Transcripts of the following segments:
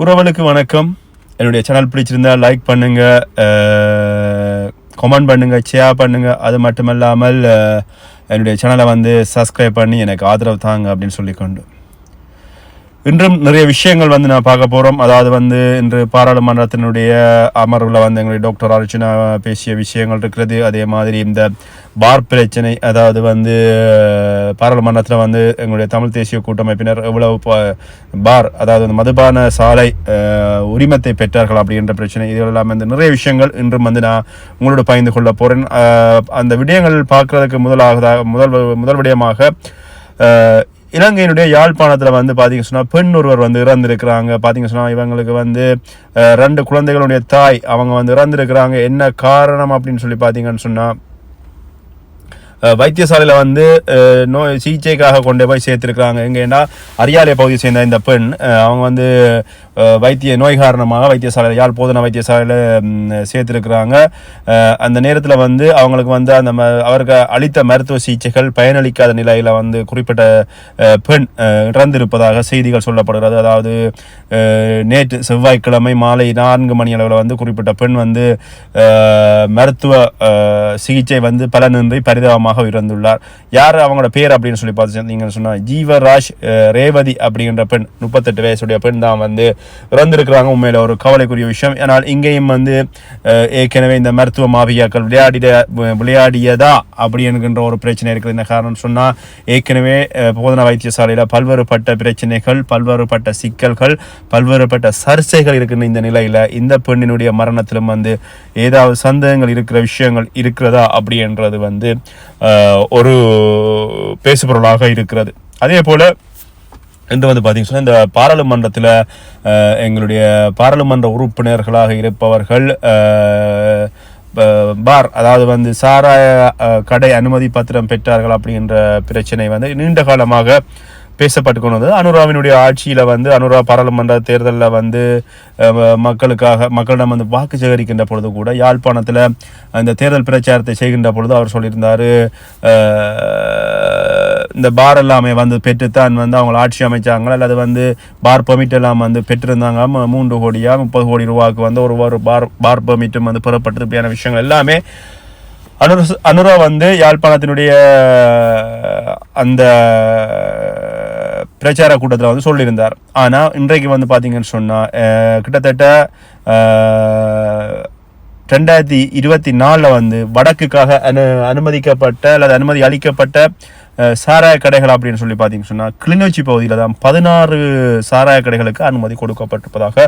உறவனுக்கு வணக்கம். என்னுடைய சேனல் பிடிச்சிருந்தா லைக் பண்ணுங்க கமெண்ட் பண்ணுங்க ஷேர் பண்ணுங்க. அது மட்டுமல்லாமல் இல்லாமல் என்னுடைய சேனலை வந்து சப்ஸ்கிரைப் பண்ணி எனக்கு ஆதரவு தாங்க அப்படின்னு சொல்லிக்கொண்டு இன்றும் நிறைய விஷயங்கள் வந்து நான் பார்க்க போகிறோம் அதாவது வந்து இன்று பாராளுமன்றத்தினுடைய அமர்வில் வந்து எங்களுடைய டாக்டர் அர்ச்சனா பேசிய விஷயங்கள் இருக்கிறது. அதே மாதிரி இந்த பார் பிரச்சனை அதாவது வந்து பாராளுமன்றத்தில் வந்து எங்களுடைய தமிழ் தேசிய கூட்டமைப்பினர் எவ்வளவு ப- பார் அதாவது வந்து மதுபான சாலை உரிமத்தை பெற்றார்கள் அப்படின்ற பிரச்சனை. இதெல்லாம் வந்து நிறைய விஷயங்கள் இன்றும் வந்து நான் உங்களோட பகிர்ந்து கொள்ள போகிறேன் அந்த விடயங்கள் பார்க்கறதுக்கு முதலாக முதல் முதல் விடயமாக இலங்கையினுடைய யாழ்ப்பாணத்தில் வந்து பார்த்தீங்க சொன்னால் பெண் ஒருவர் வந்து இறந்திருக்கிறாங்க. பார்த்தீங்க சொன்னால் இவங்களுக்கு வந்து ரெண்டு குழந்தைகளுடைய தாய் அவங்க வந்து இறந்திருக்கிறாங்க. என்ன காரணம் அப்படின்னு சொல்லி பார்த்தீங்கன்னு சொன்னால் வைத்தியசாலையில் வந்து நோய் சிகிச்சைக்காக கொண்டு போய் சேர்த்துருக்குறாங்க. எங்கேன்னா அரியாலை பகுதியை சேர்ந்த இந்த பெண் அவங்க வந்து வைத்திய நோய் காரணமாக வைத்தியசாலையில் யாழ் போதனா வைத்தியசாலையில் சேர்த்துருக்குறாங்க. அந்த நேரத்தில் வந்து அவங்களுக்கு வந்து அந்த ம அவருக்கு அளித்த மருத்துவ சிகிச்சைகள் பயனளிக்காத நிலையில் வந்து குறிப்பிட்ட பெண் இறந்திருப்பதாக செய்திகள் சொல்லப்படுகிறது. அதாவது நேற்று செவ்வாய்க்கிழமை மாலை நான்கு மணி அளவில் வந்து குறிப்பிட்ட பெண் வந்து மருத்துவ சிகிச்சை வந்து பலனின்றி பரிதாபமாக இறந்துள்ளார் யார் அவங்களோட பேர் அப்படின்னு சொல்லி பார்த்தீங்கன்னு சொன்னால் ஜீவராஜ் ரேவதி அப்படிங்கிற பெண் முப்பத்தெட்டு வயசுடைய பெண் தான் வந்து இறந்திருக்கிறாங்க. உண்மையில் ஒரு கவலைக்குரிய விஷயம். ஏன்னால் இங்கேயும் வந்து ஏற்கனவே இந்த மருத்துவ மாபியாக்கள் விளையாடிட விளையாடியதா அப்படி என்கின்ற ஒரு பிரச்சனை இருக்குது. என்ன காரணம் சொன்னால் ஏற்கனவே போதனா வைத்தியசாலையில் பல்வேறுபட்ட பிரச்சனைகள் பல்வேறுபட்ட சிக்கல்கள் பல்வேறுபட்ட சர்ச்சைகள் இருக்கின்ற இந்த நிலையில் இந்த பெண்ணினுடைய மரணத்திலும் வந்து ஏதாவது சந்தேகங்கள் இருக்கிற விஷயங்கள் இருக்கிறதா அப்படின்றது வந்து ஒரு பேசுபொருளாக இருக்கிறது. அதே போல் இன்று வந்து பார்த்தீங்கன்னா சொன்னால் இந்த பாராளுமன்றத்தில் எங்களுடைய பாராளுமன்ற உறுப்பினர்களாக இருப்பவர்கள் பார் அதாவது வந்து சாராய கடை அனுமதி பத்திரம் பெற்றார்கள் அப்படின்ற பிரச்சனை வந்து நீண்ட காலமாக பேசப்பட்டு கொண்டு வந்தது அனுராவினுடைய ஆட்சியில் வந்து அனுரா பாராளுமன்ற தேர்தலில் வந்து மக்களுக்காக மக்களிடம் வந்து வாக்கு சேகரிக்கின்ற பொழுது கூட யாழ்ப்பாணத்தில் அந்த தேர்தல் பிரச்சாரத்தை செய்கின்ற பொழுது அவர் சொல்லியிருந்தார் இந்த பார் எல்லாமே வந்து பெற்றுத்தான் வந்து அவங்க ஆட்சி அமைச்சாங்க அல்லது வந்து பார் பெர்மிட் எல்லாம் வந்து பெற்றிருந்தாங்க மூன்று கோடியா முப்பது கோடி ரூபாய்க்கு வந்து ஒரு ஒரு பார் பார் பெர்மிட்டும் வந்து பெறப்பட்டது இப்படியான விஷயங்கள் எல்லாமே அனுர அனுரா வந்து யாழ்ப்பாணத்தினுடைய அந்த பிரச்சார கூட்டத்தில் வந்து சொல்லியிருந்தார். ஆனால் இன்றைக்கு வந்து பார்த்தீங்கன்னு சொன்னால் கிட்டத்தட்ட ரெண்டாயிரத்தி இருபத்தி நாலில் வந்து வடக்குக்காக அனு அனுமதிக்கப்பட்ட அல்லது அனுமதி அளிக்கப்பட்ட சாராய கடைகள் அப்படின்னு சொல்லி பார்த்தீங்கன்னு சொன்னால் கிளிநொச்சி பகுதியில் தான் பதினாறு சாராய கடைகளுக்கு அனுமதி கொடுக்கப்பட்டிருப்பதாக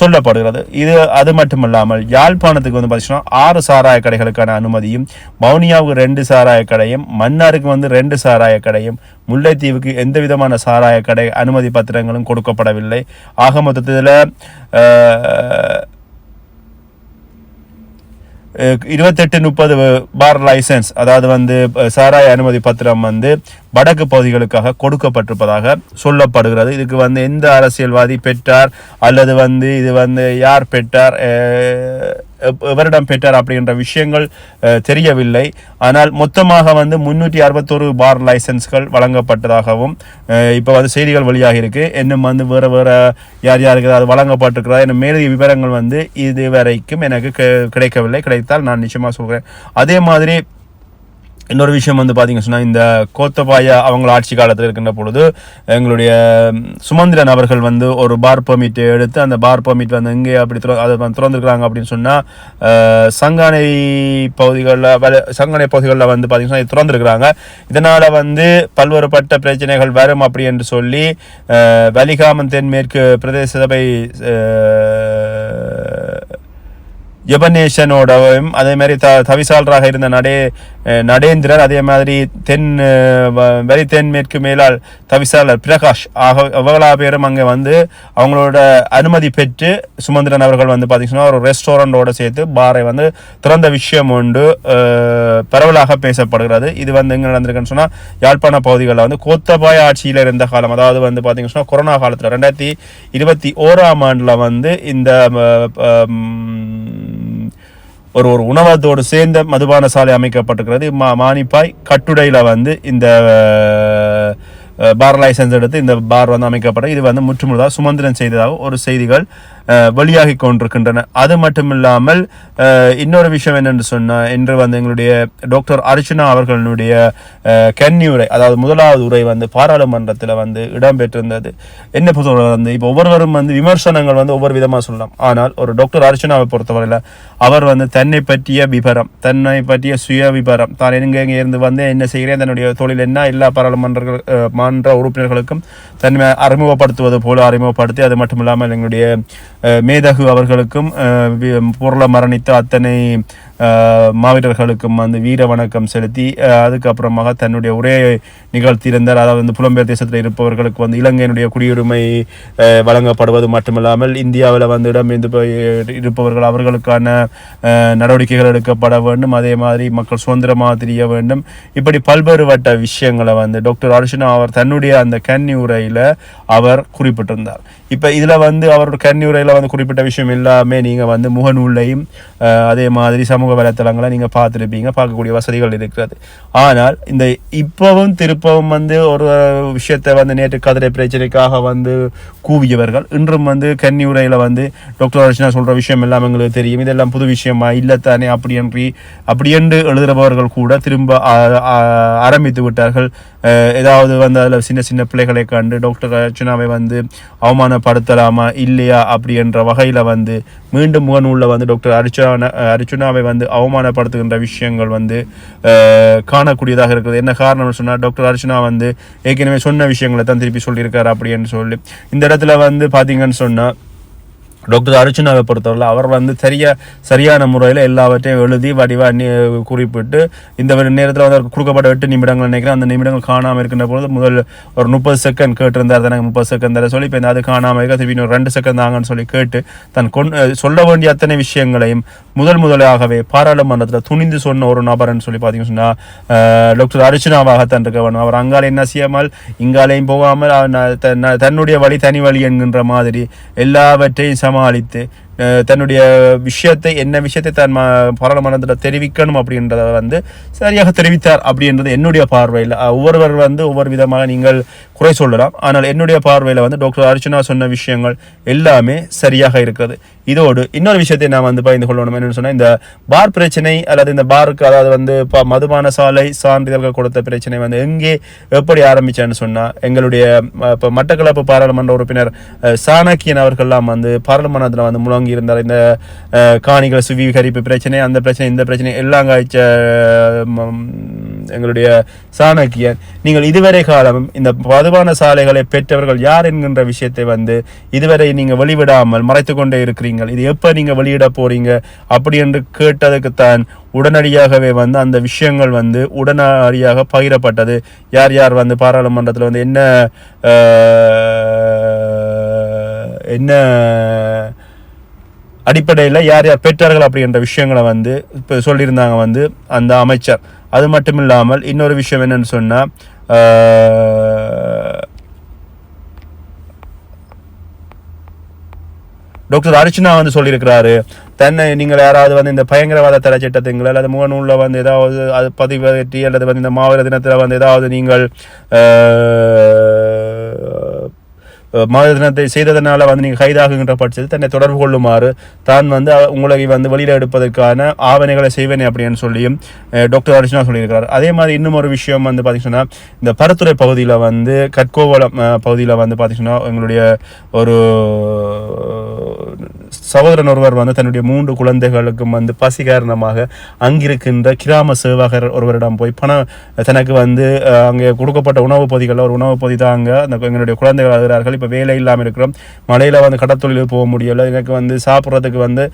சொல்லப்படுகிறது. இது அது மட்டுமல்லாமல் யாழ்ப்பாணத்துக்கு வந்து பார்த்தீங்கன்னா ஆறு சாராய கடைகளுக்கான அனுமதியும் வவுனியாவுக்கு ரெண்டு சாராய கடையும் மன்னாருக்கு வந்து ரெண்டு சாராய கடையும் முல்லைத்தீவுக்கு எந்த விதமான சாராய கடை அனுமதி பத்திரங்களும் கொடுக்கப்படவில்லை. ஆக மொத்தத்தில் இருபத்தெட்டு முப்பது பார் லைசன்ஸ் அதாவது வந்து சாராய அனுமதி பத்திரம் வந்து வடக்கு பகுதிகளுக்காக கொடுக்கப்பட்டிருப்பதாக சொல்லப்படுகிறது. இதுக்கு வந்து எந்த அரசியல்வாதி பெற்றார்? அல்லது வந்து இது வந்து யார் பெற்றார்? எவரிடம் பெற்றார் அப்படின்ற விஷயங்கள் தெரியவில்லை. ஆனால் மொத்தமாக வந்து முன்னூற்றி அறுபத்தொரு பார் லைசன்ஸ்கள் வழங்கப்பட்டதாகவும் இப்போ வந்து செய்திகள் வெளியாக இருக்குது இன்னும் வந்து வேறு வேறு யார் யாருக்கு அது வழங்கப்பட்டிருக்கிறதா என்ன மேலதிக விவரங்கள் வந்து இதுவரைக்கும் எனக்கு கிடைக்கவில்லை. கிடைத்தால் நான் நிச்சயமாக சொல்கிறேன். அதே மாதிரி இன்னொரு விஷயம் வந்து பார்த்தீங்க சொன்னால் இந்த கோத்தபாயா அவங்கள ஆட்சி காலத்தில் இருக்கின்ற பொழுது எங்களுடைய சுமந்திரன் அவர்கள் வந்து ஒரு பார் பெர்மிட் எடுத்து அந்த பார் பர்மிட் வந்து எங்கே அப்படி திற அதை வந்து திறந்துருக்குறாங்க அப்படின்னு சொன்னால் சங்கானை பகுதிகளில் சங்கானை பகுதிகளில் வந்து பார்த்தீங்கன்னா இது திறந்துருக்குறாங்க. இதனால் வந்து பல்வேறுபட்ட பிரச்சனைகள் வரும் அப்படி என்று சொல்லி வலிகாமன் தென்மேற்கு பிரதேச சபை அஹ், அதே மாதிரி த தவிசாளராக இருந்த நடே நடேந்திரர் அதே மாதிரி தென் வ- வரி தென்மேற்கு மேலாள் தவிசாளர் பிரகாஷ் ஆக அவ்வளோ பேரும் அங்கே வந்து அவங்களோட அனுமதி பெற்று சுமந்திரன் அவர்கள் வந்து பார்த்தீங்கன்னா ஒரு ரெஸ்டாரண்ட்டோடு சேர்த்து பாரை வந்து திறந்த விஷயம் உண்டு பரவலாக பேசப்படுகிறது. இது வந்து எங்கே நடந்திருக்குன்னு சொன்னால் யாழ்ப்பாண பகுதிகளில் வந்து கோத்தபாய ஆட்சியில் இருந்த காலம் அதாவது வந்து பார்த்திங்கன்னா சொன்னால் கொரோனா காலத்தில் ரெண்டாயிரத்தி இருபத்தி ஓராம் ஆண்டில் வந்து இந்த ஒரு ஒரு உணவகத்தோடு சேர்ந்த மதுபான சாலை அமைக்கப்பட்டிருக்கிறது. மா மானிப்பாய் கட்டுடையில் வந்து இந்த பார் லைசன்ஸ் எடுத்து இந்த பார் வந்து அமைக்கப்பட இது வந்து முற்றுமுழுதாக சுமந்திரன் செய்ததாக ஒரு செய்திகள் வெளியாகி கொண்டிருக்கின்றன. அது மட்டும் இல்லாமல் இன்னொரு விஷயம் என்னென்று சொன்னால் இன்று வந்து எங்களுடைய டாக்டர் அர்ச்சனா அவர்களுடைய கன்னி கன்னியுரை அதாவது முதலாவது உரை வந்து பாராளுமன்றத்தில் வந்து இடம்பெற்றிருந்தது. என்ன பொறுத்தவரை வந்து இப்போ ஒவ்வொருவரும் வந்து விமர்சனங்கள் வந்து ஒவ்வொரு விதமாக சொல்லலாம். ஆனால் ஒரு டாக்டர் அர்ச்சனாவை பொறுத்தவரையில் அவர் வந்து தன்னை பற்றிய விபரம் தன்னை பற்றிய சுய விபரம் தான் எங்கே இருந்து வந்து என்ன செய்கிறேன் தன்னுடைய தொழில் என்ன எல்லா பாராளுமன்றங்கள் அஹ், உறுப்பினர்களுக்கும் தன்னை அறிமுகப்படுத்துவது போல அறிமுகப்படுத்தி அது மட்டும் இல்லாமல் எங்களுடைய மேதகு அவர்களுக்கும் பொருளை மரணித்த அத்தனை மாவீரர்களுக்கும் வந்து வீர வணக்கம் செலுத்தி அதுக்கப்புறமாக தன்னுடைய உரையை நிகழ்த்தியிருந்தார். அதாவது வந்து புலம்பெயர் தேசத்தில் இருப்பவர்களுக்கு வந்து இலங்கையினுடைய குடியுரிமை வழங்கப்படுவது மட்டுமில்லாமல் இந்தியாவில் வந்து இடம் போய் இருப்பவர்கள் அவர்களுக்கான நடவடிக்கைகள் எடுக்கப்பட வேண்டும். அதே மாதிரி மக்கள் சுதந்திரமாக தெரிய வேண்டும். இப்படி பல்வேறுபட்ட விஷயங்களை வந்து டாக்டர் அர்ஷனா அவர் தன்னுடைய அந்த கன்னி உரையில் அவர் குறிப்பிட்டிருந்தார். இப்போ இதில் வந்து அவரோட கன்னி உரையில் வந்து குறிப்பிட்ட விஷயம் எல்லாமே நீங்கள் வந்து முகநூலையும் அதே மாதிரி சமூக வலைத்தளங்களை நீங்கள் பார்த்துருப்பீங்க பார்க்கக்கூடிய வசதிகள் இருக்கிறது. ஆனால் இந்த இப்போவும் திருப்பவும் வந்து ஒரு விஷயத்தை வந்து நேற்று கதிரை பிரச்சனைக்காக வந்து கூவியவர்கள் இன்றும் வந்து கன்னி வந்து டாக்டர் அர்ச்சனா சொல்ற விஷயம் எல்லாம் எங்களுக்கு தெரியும். இதெல்லாம் புது விஷயமா? இல்லைத்தானே அப்படி என்று அப்படி என்று எழுதுகிறவர்கள் கூட திரும்ப ஆரம்பித்து விட்டார்கள். ஏதாவது வந்து அதில் சின்ன சின்ன பிள்ளைகளை கண்டு டாக்டர் அர்ச்சனாவை வந்து அவமானப்படுத்தலாமா இல்லையா அப்படி என்ற வகையில் வந்து மீண்டும் முகநூலில் வந்து டாக்டர் அர்ச்சனா அர்ச்சனாவை வந்து வந்து அவமானப்படுத்துகின்ற விஷயங்கள் வந்து காணக்கூடியதாக இருக்கிறது. என்ன காரணம்னு சொன்னால் டாக்டர் அர்ச்சனா வந்து ஏற்கனவே சொன்ன விஷயங்களை தான் திருப்பி சொல்லியிருக்காரு அப்படின்னு சொல்லி. இந்த இடத்துல வந்து பார்த்தீங்கன்னு சொன்னால் டாக்டர் அர்ச்சனாவை பொறுத்தவரை அவர் வந்து சரியா சரியான முறையில் எல்லாவற்றையும் எழுதி வடிவா நி- குறிப்பிட்டு இந்த நேரத்தில் வந்து அவருக்கு கொடுக்கப்பட்ட எட்டு நிமிடங்கள் நினைக்கிறேன். அந்த நிமிடங்கள் காணாமல் இருக்கின்ற பொழுது முதல் ஒரு முப்பது செகண்ட் கேட்டிருந்தார் தானே முப்பது செகண்ட் தர சொல்லி இப்போ இந்த அது காணாமல் இருக்க திருப்பி இன்னும் ரெண்டு செகண்ட் தாங்கன்னு சொல்லி கேட்டு தன் கொண் சொல்ல வேண்டிய அத்தனை விஷயங்களையும் முதல் முதலாகவே பாராளுமன்றத்தில் துணிந்து சொன்ன ஒரு நபர்னு சொல்லி பார்த்தீங்கன்னு சொன்னால் டாக்டர் அர்ச்சனாவாகத்தான் இருக்க வேணும் அவர் அங்காலே என்ன செய்யாமல் இங்காலையும் போகாமல் தன்- தன்னுடைய வழி தனி வழி என்கின்ற மாதிரி எல்லாவற்றையும் சம মামাবাড়িতে தன்னுடைய விஷயத்தை என்ன விஷயத்தை தன் ம- பாராளுமன்றத்தில் தெரிவிக்கணும் அப்படின்றத வந்து சரியாக தெரிவித்தார் அப்படின்றது என்னுடைய பார்வையில். ஒவ்வொருவர் வந்து ஒவ்வொரு விதமாக நீங்கள் குறை சொல்லலாம். ஆனால் என்னுடைய பார்வையில் வந்து டாக்டர் அர்ச்சனா சொன்ன விஷயங்கள் எல்லாமே சரியாக இருக்கிறது. இதோடு இன்னொரு விஷயத்தை நான் வந்து பகிர்ந்து கொள்ளணும். என்னன்னு சொன்னால் இந்த பார் பிரச்சனை அல்லது இந்த பாருக்கு அதாவது வந்து இப்போ மதுபான சாலை சான்றிதழ்கள் கொடுத்த பிரச்சனை வந்து எங்கே எப்படி ஆரம்பிச்சேன்னு சொன்னால் எங்களுடைய இப்போ மட்டக்களப்பு பாராளுமன்ற உறுப்பினர் சாணக்கியன் அவர்கள்லாம் வந்து பாராளுமன்றத்தில் வந்து முழங்க இருந்தார் இந்த காணிகள் சுவீகரிப்பு பிரச்சனை அந்த பிரச்சனை இந்த பிரச்சனை எல்லாம் காய்ச்ச எங்களுடைய சாணக்கியன் நீங்கள் இதுவரை காலமும் இந்த பதுவான சாலைகளை பெற்றவர்கள் யார் என்கின்ற விஷயத்தை வந்து இதுவரை நீங்கள் வெளிவிடாமல் மறைத்து கொண்டே இருக்கிறீங்க இது எப்போ நீங்கள் வெளியிட போறீங்க? அப்படி என்று கேட்டதுக்குத்தான் உடனடியாகவே வந்து அந்த விஷயங்கள் வந்து உடனடியாக பகிரப்பட்டது. யார் யார் வந்து பாராளுமன்றத்தில் வந்து என்ன என்ன அடிப்படையில் யார் யார் பெற்றார்கள் அப்படின்ற விஷயங்களை வந்து இப்போ சொல்லியிருந்தாங்க வந்து அந்த அமைச்சர். அது மட்டும் இல்லாமல் இன்னொரு விஷயம் என்னன்னு சொன்னால் டாக்டர் அர்ச்சனா வந்து சொல்லியிருக்கிறாரு தன்னை நீங்கள் யாராவது வந்து இந்த பயங்கரவாத தடை சட்டத்துங்களை அல்லது முகநூலில் வந்து ஏதாவது அது பதிவேற்றி அல்லது வந்து இந்த மாவீர தினத்தில் வந்து ஏதாவது நீங்கள் அஹ், மாத தினத்தை செய்ததனால வந்து நீங்கள் கைதாகுகின்ற பட்சத்தில் தன்னை தொடர்பு கொள்ளுமாறு தான் வந்து உங்களை வந்து வெளியில் எடுப்பதற்கான ஆவணைகளை செய்வேன் அப்படின்னு சொல்லியும் டாக்டர் அர்ஜுனா சொல்லியிருக்கிறார். அதே மாதிரி இன்னும் ஒரு விஷயம் வந்து பார்த்தீங்கன்னா இந்த பருத்துறை பகுதியில் வந்து கட்கோவளம் பகுதியில் வந்து பார்த்தீங்கன்னா எங்களுடைய ஒரு சகோதரன் ஒருவர் வந்து தன்னுடைய மூன்று குழந்தைகளுக்கும் வந்து பசி காரணமாக அங்கிருக்கின்ற கிராம சேவகர் ஒருவரிடம் போய் பணம் தனக்கு வந்து அங்கே கொடுக்கப்பட்ட உணவுப் பொதிகளில் ஒரு உணவுப் பொதி தாங்க அந்த எங்களுடைய குழந்தைகள் அழுகிறார்கள். இப்போ வேலை இல்லாமல் இருக்கிறோம். மழையில் வந்து கடத்தொழில் போக முடியல. எனக்கு வந்து சாப்பிட்றதுக்கு வந்து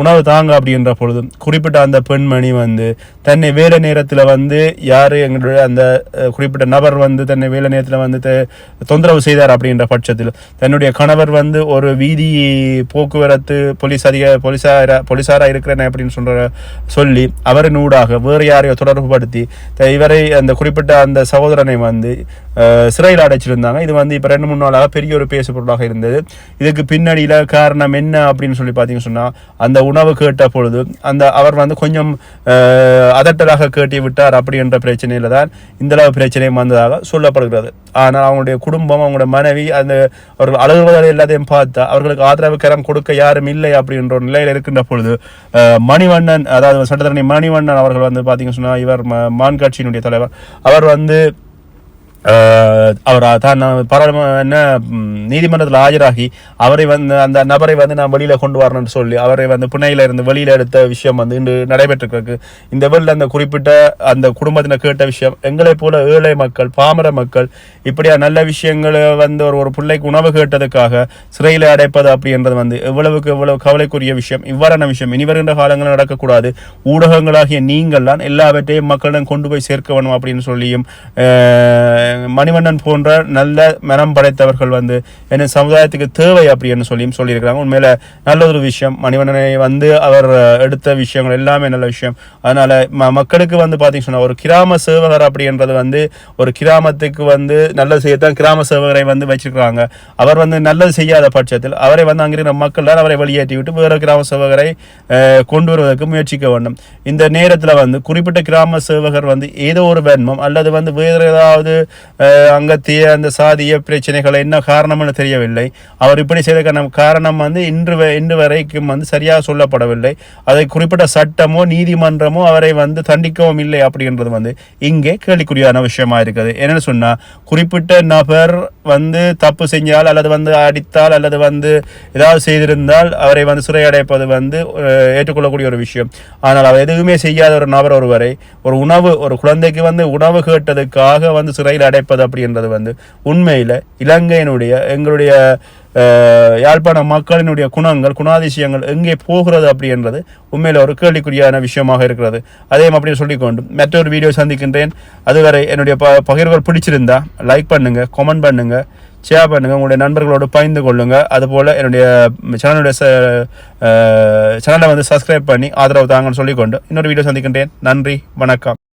உணவு தாங்க அப்படின்ற பொழுது குறிப்பிட்ட அந்த பெண்மணி வந்து தன்னை வேலை நேரத்தில் வந்து யார் எங்களுடைய அந்த குறிப்பிட்ட நபர் வந்து தன்னை வேலை நேரத்தில் வந்து தொந்தரவு செய்தார் அப்படின்ற பட்சத்தில் தன்னுடைய கணவர் வந்து ஒரு வீதி போக்குவரத்து போலீஸ் அதிக போலீஸார போலீஸாராக இருக்கிறேன் அப்படின்னு சொல்கிற சொல்லி அவரின் ஊடாக வேறு யாரையோ தொடர்பு படுத்தி த- இவரை அந்த குறிப்பிட்ட அந்த சகோதரனை வந்து சிறையில் அடைச்சிருந்தாங்க. இது வந்து இப்போ ரெண்டு மூணு நாளாக பெரிய ஒரு பேசு பொருளாக இருந்தது. இதுக்கு பின்னணியில் காரணம் என்ன அப்படின்னு சொல்லி பார்த்தீங்கன்னு சொன்னால் அந்த உணவு கேட்ட பொழுது அந்த அவர் வந்து கொஞ்சம் அதட்டலாக கேட்டி விட்டார் அப்படின்ற பிரச்சனையில் தான் இந்தளவு பிரச்சனையும் வந்ததாக சொல்லப்படுகிறது. ஆனால் அவங்களுடைய குடும்பம் அவங்களுடைய மனைவி அந்த அவர்கள் அழுகுவதை எல்லாத்தையும் பார்த்தா அவர்களுக்கு ஆதரவு கரம் கொடுக்க யாரும் இல்லை அப்படின்ற ஒரு நிலையில் இருக்கின்ற பொழுது மணிவண்ணன் அதாவது சட்டத்தரணி மணிவண்ணன் அவர்கள் வந்து பார்த்தீங்கன்னு சொன்னால் இவர் மான் கட்சியினுடைய தலைவர். அவர் வந்து அவர் தான் பாராளுமன்ற என்ன நீதிமன்றத்தில் ஆஜராகி அவரை வந்து அந்த நபரை வந்து நான் வெளியில் கொண்டு வரணும்னு சொல்லி அவரை வந்து புனையில் இருந்து வெளியில் எடுத்த விஷயம் வந்து இன்று நடைபெற்றிருக்கு. இந்த வெளியில் அந்த குறிப்பிட்ட அந்த குடும்பத்தினர் கேட்ட விஷயம் எங்களை போல ஏழை மக்கள் பாமர மக்கள் இப்படியா நல்ல விஷயங்களை வந்து ஒரு ஒரு பிள்ளைக்கு உணவு கேட்டதுக்காக சிறையில் அடைப்பது அப்படின்றது வந்து எவ்வளவுக்கு எவ்வளவு கவலைக்குரிய விஷயம் இவ்வாறான விஷயம். இனி வருகின்ற காலங்களில் நடக்கக்கூடாது. ஊடகங்களாகிய நீங்கள் தான் எல்லாவற்றையும் மக்களிடம் கொண்டு போய் சேர்க்க வேணும் அப்படின்னு சொல்லியும் மணிவண்ணன் போன்ற நல்ல மனம் படைத்தவர்கள் வந்து என்ன சமுதாயத்துக்கு தேவை அப்படின்னு சொல்லியும் சொல்லியிருக்கிறாங்க. உண்மையில நல்ல ஒரு விஷயம். மணிவண்ணனை வந்து அவர் எடுத்த விஷயங்கள் எல்லாமே நல்ல விஷயம். அதனால ம- மக்களுக்கு வந்து பார்த்தீங்கன்னா சொன்னால் ஒரு கிராம சேவகர் அப்படின்றது வந்து ஒரு கிராமத்துக்கு வந்து நல்லது செய்யத்தான் கிராம சேவகரை வந்து வச்சிருக்கிறாங்க. அவர் வந்து நல்லது செய்யாத பட்சத்தில் அவரை வந்து அங்கிருக்கிற மக்கள் தான் அவரை வெளியேற்றி விட்டு வேறு கிராம சேவகரை கொண்டு வருவதற்கு முயற்சிக்க வேண்டும். இந்த நேரத்தில் வந்து குறிப்பிட்ட கிராம சேவகர் வந்து ஏதோ ஒரு வன்மம் அல்லது வந்து வேறு ஏதாவது அங்கத்திய அந்த சாதிய பிரச்சனைகள் என்ன காரணம்னு தெரியவில்லை. அவர் இப்படி செய்ததுக்கான காரணம் வந்து இன்று இன்று வரைக்கும் வந்து சரியாக சொல்லப்படவில்லை. அதை குறிப்பிட்ட சட்டமோ நீதிமன்றமோ அவரை வந்து தண்டிக்கவும் இல்லை அப்படின்றது வந்து இங்கே கேள்விக்குறியான விஷயமா இருக்குது. என்னன்னு சொன்னால் குறிப்பிட்ட நபர் வந்து தப்பு செஞ்சால் அல்லது வந்து அடித்தால் அல்லது வந்து ஏதாவது செய்திருந்தால் அவரை வந்து சிறையடைப்பது வந்து ஏற்றுக்கொள்ளக்கூடிய ஒரு விஷயம். ஆனால் அவர் எதுவுமே செய்யாத ஒரு நபர் ஒருவரை ஒரு உணவு ஒரு குழந்தைக்கு வந்து உணவு கேட்டதுக்காக வந்து சிறையில் அடைப்பது அப்படின்றது வந்து உண்மையில் இலங்கையினுடைய எங்களுடைய யாழ்ப்பாண மக்களினுடைய குணங்கள் குணாதிசயங்கள் எங்கே போகிறது அப்படின்றது உண்மையில் ஒரு கேள்விக்குறியான விஷயமாக இருக்கிறது. அதையும் அப்படியே சொல்லிக்கொண்டு மற்றொரு வீடியோ சந்திக்கின்றேன். அதுவரை என்னுடைய ப பகிர்வுகள் பிடிச்சிருந்தா லைக் பண்ணுங்கள் கமெண்ட் பண்ணுங்கள் ஷேர் பண்ணுங்கள் உங்களுடைய நண்பர்களோடு பகிர்ந்து கொள்ளுங்கள் அதுபோல் என்னுடைய சேனலுடைய சேனலை வந்து சப்ஸ்கிரைப் பண்ணி ஆதரவு தாங்கன்னு சொல்லிக்கொண்டு இன்னொரு வீடியோ சந்திக்கின்றேன். நன்றி வணக்கம்.